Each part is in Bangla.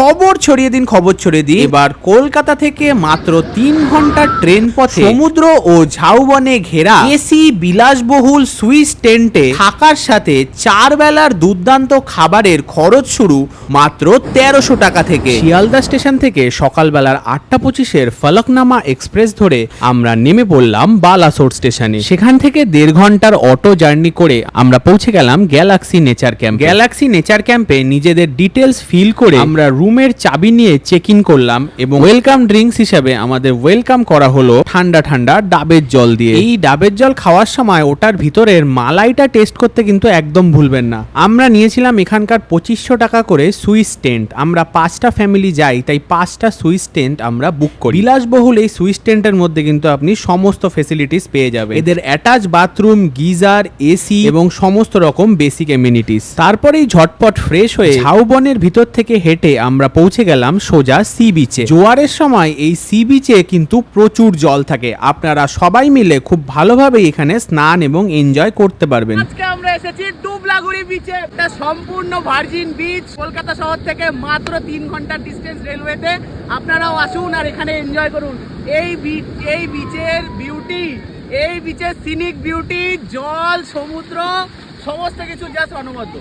খবর ছড়িয়ে দিন খবর ছড়িয়ে দিন। এবার কলকাতা থেকে মাত্র তিন ঘণ্টার ট্রেন পথে সমুদ্র ও ঝাউবনে ঘেরা এসি বিলাসবহুল সুইস টেন্টে থাকার সাথে চার বেলার দুর্দান্ত খাবারের খরচ শুরু মাত্র তেরোশো টাকা থেকে। শিয়ালদা স্টেশন থেকে সকালবেলার আটটা পঁচিশের ফলকনামা এক্সপ্রেস ধরে আমরা নেমে পড়লাম বালাসোর স্টেশনে। সেখান থেকে দেড় ঘণ্টার অটো জার্নি করে আমরা পৌঁছে গেলাম galaxy nature camp. Galaxy nature ক্যাম্পে নিজেদের ডিটেলস ফিল করে আমরা রুমের চাবি নিয়ে চেক ইন করলাম এবং ওয়েলকাম ড্রিঙ্কস হিসেবে আমাদের ওয়েলকাম করা হলো ঠান্ডা ঠান্ডা ডাবের জল দিয়ে। এই ডাবের জল খাওয়ার সময় ওটার ভিতরের মালাইটা টেস্ট করতে কিন্তু একদম ভুলবেন না। আমরা নিয়েছিলাম এখানকার পঁচিশশো টাকা করে সুইস টেন্ট। আমরা পাঁচটা ফ্যামিলি যাই, তাই পাঁচটা সুইস টেন্ট আমরা বুক করি। বিলাসবহুল এই সুইস টেন্টের মধ্যে কিন্তু আপনি সমস্ত ফেসিলিটিস পেয়ে যাবেন। এদের অ্যাটাচ বাথরুম গিজার এসি এবং সমস্ত রকম বেসিক এমিনিটিস তারপরেই ঝটপট ফ্রেশ হয়ে ঝাউবনের ভিতর থেকে হেঁটে আমরা পৌঁছে গেলাম সোজা সি বিচে জোয়ারের সময় এই সি বিচে কিন্তু প্রচুর জল থাকে। আপনারা সবাই মিলে খুব ভালোভাবে এখানে স্নান এবং এনজয় করতে পারবেন। আজকে আমরা এসেছি ডুবলাগুড়ি বিচে একটা সম্পূর্ণ ভার্জিন বিচ কলকাতা শহর থেকে মাত্র তিন ঘণ্টার ডিস্টেন্স রেলওয়েতে আপনারাও আসুন আর এখানে এনজয় করুন। এই বিচ এই বিচের বিউটি এই বিচের সিনিক বিউটি জল, সমুদ্র, সমস্ত কিছু জাস্ট অনবদ্য।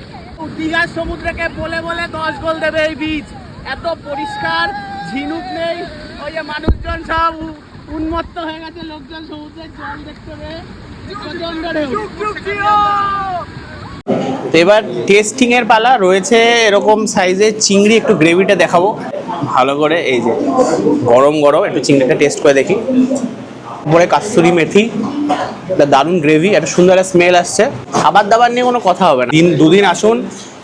দীঘার সমুদ্রকে বলে বলে দশ গোল দেবে এই বিচ এত পরিষ্কার ঝিনুক নেই ওই যে মানুষজন সব উন্মত্ত হয়ে গেছে লোকজন সমুদ্রের জল দেখতে পেয়ে তো এবার টেস্টিং এর পালা রয়েছে এরকম সাইজের চিংড়ি একটু গ্রেভিটা দেখাবো। ভালো করে এই যে গরম গরম একটু চিংড়িটা টেস্ট করে দেখি। উপরে কাস্তুরি মেথি একটা দারুণ গ্রেভি একটা সুন্দর একটা স্মেল আসছে। খাবার দাবার নিয়ে কোনো কথা হবে না। দিন দুদিন আসুন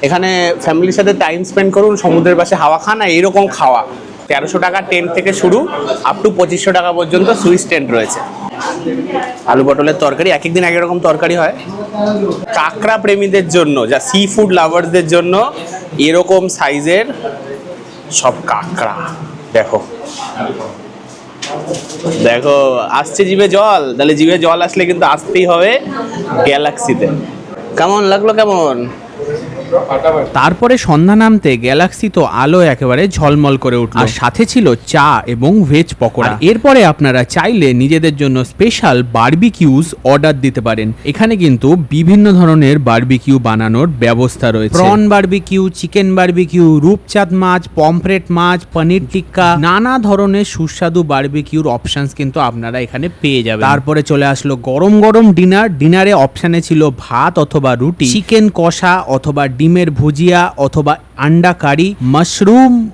এখানে ফ্যামিলির সাথে টাইম স্পেন্ড করুন, সমুদ্রের পাশে হাওয়া খান, আর এইরকম খাওয়া। তেরোশো টাকা টেন্ট থেকে শুরু আপ টু পঁচিশশো টাকা পর্যন্ত সুইস টেন্ট রয়েছে। আলু পটলের তরকারি, এক একদিন এক এক রকম তরকারি হয়। কাঁকড়া প্রেমীদের জন্য, যা সি ফুড লাভার্সদের জন্য, এরকম সাইজের সব কাঁকড়া। দেখো। দেখো, আসছে জিভে জল। তাহলে জিভে জল আসলে কিন্তু আসতেই হবে গ্যালাক্সিতে কেমন লাগল কেমন? তারপরে সন্ধ্যা নামতে গ্যালাক্সি তো আলো একেবারে ঝলমল করে উঠল। আর সাথে ছিল চা এবং ভেজ পকোড়া। এরপরে আপনারা চাইলে নিজেদের জন্য স্পেশাল বারবিকিউজ অর্ডার দিতে পারেন। এখানে কিন্তু বিভিন্ন ধরনের বারবিকিউ বানানোর ব্যবস্থা রয়েছে। প্রন বারবিকিউ চিকেন বারবিকিউ রূপচাঁদ মাছ পমফ্রেট মাছ পনির টিক্কা নানা ধরনের সুস্বাদু বারবিকিউর অপশনস কিন্তু আপনারা এখানে পেয়ে যাবেন। তারপরে চলে আসলো গরম গরম ডিনার। ডিনারে অপশানে ছিল ভাত অথবা রুটি। চিকেন কষা অথবা ডিমের ভুজিয়া অথবা আন্ডা কারি মাশরুম